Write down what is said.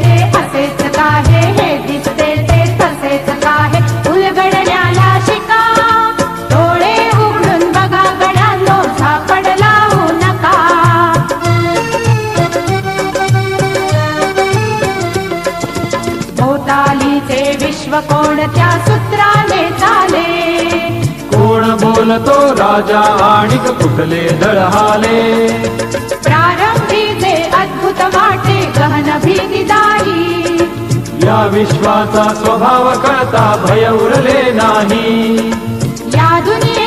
ते असेच काहे? तसेच काहे? उलगडण्याला शिका. उघडून बघा गडांनो झाकड लावू नका. भोतालीचे विश्व कोणत्या सूत्राने झाले कोण बोलतो राजा आणि कुठले दळहाले? या विश्वाचा स्वभाव कळता भय उरले नाही. या दुनिये